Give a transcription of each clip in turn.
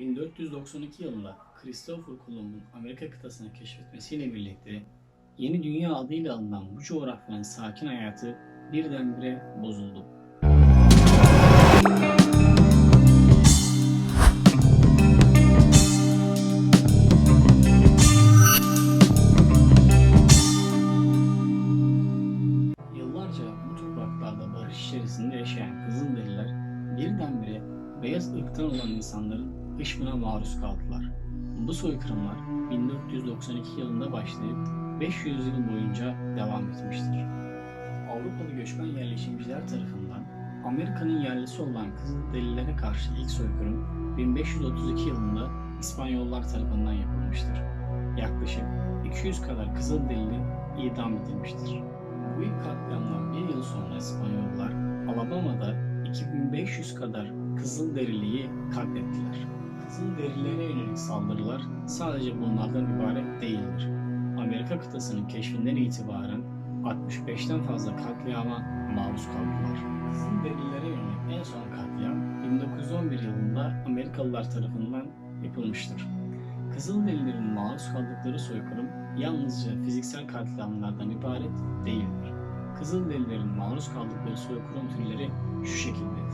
1492 yılında Christopher Columbus'un Amerika kıtasını keşfetmesiyle birlikte Yeni Dünya adıyla anılan bu coğrafyanın sakin hayatı birdenbire bozuldu. Yıllarca bu topraklarda barış içerisinde yaşayan Kızılderililer birdenbire beyaz ırktan olan insanların hışmına maruz kaldılar. Bu soykırımlar 1492 yılında başlayıp 500 yıl boyunca devam etmiştir. Avrupalı göçmen yerleşimciler tarafından Amerika'nın yerlisi olan Kızılderililere karşı ilk soykırım 1532 yılında İspanyollar tarafından yapılmıştır. Yaklaşık 200 kadar Kızılderili idam edilmiştir. Bu ilk katliamdan bir yıl sonra İspanyollar Alabama'da 2500 kadar Kızılderiliyi katlettiler. Kızılderililere yönelik saldırılar sadece bunlardan ibaret değildir. Amerika kıtasının keşfinden itibaren 65'ten fazla katliama maruz kaldılar. Kızılderililere yönelik en son katliam 1911 yılında Amerikalılar tarafından yapılmıştır. Kızılderililerin maruz kaldıkları soykırım yalnızca fiziksel katliamlardan ibaret değildir. Kızılderililerin maruz kaldıkları soykırım türleri şu şekildedir.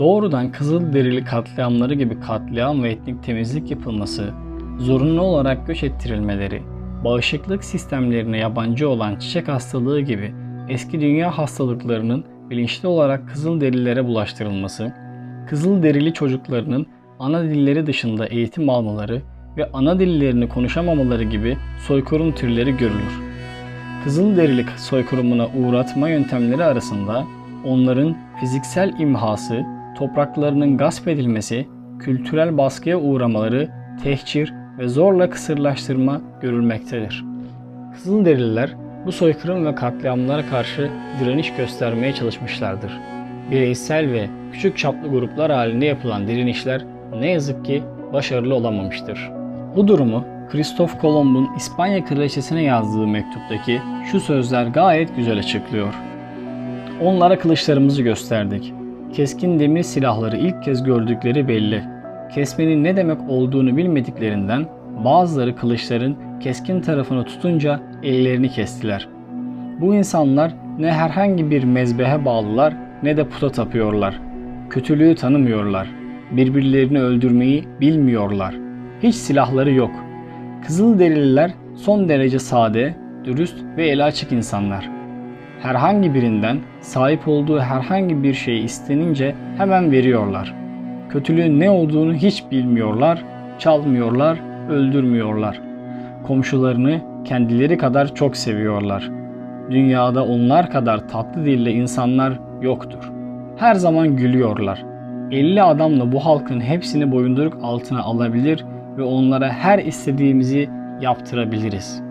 Doğrudan Kızılderili katliamları gibi katliam ve etnik temizlik yapılması, zorunlu olarak göç ettirilmeleri, bağışıklık sistemlerine yabancı olan çiçek hastalığı gibi eski dünya hastalıklarının bilinçli olarak Kızılderililere bulaştırılması, Kızılderili çocuklarının ana dilleri dışında eğitim almaları ve ana dillerini konuşamamaları gibi soykırım türleri görülür. Kızılderili soykırımına uğratma yöntemleri arasında onların fiziksel imhası, topraklarının gasp edilmesi, kültürel baskıya uğramaları, tehcir ve zorla kısırlaştırma görülmektedir. Kızılderililer bu soykırım ve katliamlara karşı direniş göstermeye çalışmışlardır. Bireysel ve küçük çaplı gruplar halinde yapılan direnişler ne yazık ki başarılı olamamıştır. Bu durumu Kristof Kolomb'un İspanya kraliçesine yazdığı mektuptaki şu sözler gayet güzel açıklıyor. Onlara kılıçlarımızı gösterdik. Keskin demir silahları ilk kez gördükleri belli. Kesmenin ne demek olduğunu bilmediklerinden bazıları kılıçların keskin tarafını tutunca ellerini kestiler. Bu insanlar ne herhangi bir mezbehe bağlılar ne de puta tapıyorlar. Kötülüğü tanımıyorlar. Birbirlerini öldürmeyi bilmiyorlar. Hiç silahları yok. Kızılderililer son derece sade, dürüst ve eli açık insanlar. Herhangi birinden sahip olduğu herhangi bir şey istenince hemen veriyorlar. Kötülüğün ne olduğunu hiç bilmiyorlar, çalmıyorlar, öldürmüyorlar. Komşularını kendileri kadar çok seviyorlar. Dünyada onlar kadar tatlı dilli insanlar yoktur. Her zaman gülüyorlar. 50 adamla bu halkın hepsini boyunduruk altına alabilir ve onlara her istediğimizi yaptırabiliriz.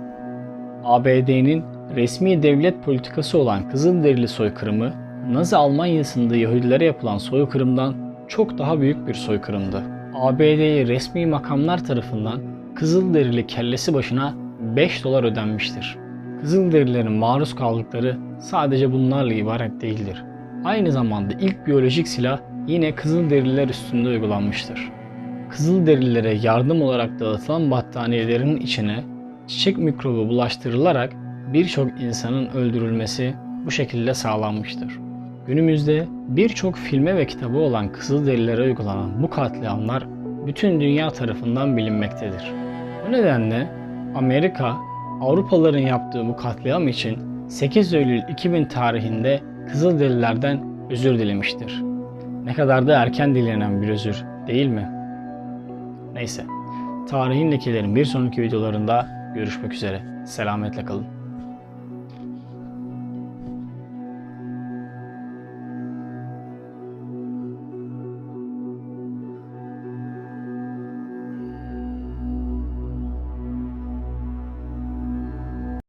ABD'nin resmi devlet politikası olan Kızılderili soykırımı, Nazi Almanya'sında Yahudilere yapılan soykırımdan çok daha büyük bir soykırımdı. ABD'ye resmi makamlar tarafından Kızılderili kellesi başına 5 dolar ödenmiştir. Kızılderililerin maruz kaldıkları sadece bunlarla ibaret değildir. Aynı zamanda ilk biyolojik silah yine Kızılderililer üstünde uygulanmıştır. Kızılderililere yardım olarak dağıtılan battaniyelerin içine çiçek mikrobu bulaştırılarak birçok insanın öldürülmesi bu şekilde sağlanmıştır. Günümüzde birçok filme ve kitabı olan Kızılderililere uygulanan bu katliamlar bütün dünya tarafından bilinmektedir. Bu nedenle Amerika, Avrupalıların yaptığı bu katliam için 8 Eylül 2000 tarihinde Kızılderililerden özür dilemiştir. Ne kadar da erken dilenen bir özür değil mi? Neyse, tarihin lekelerin bir sonraki videolarında görüşmek üzere. Selametle kalın.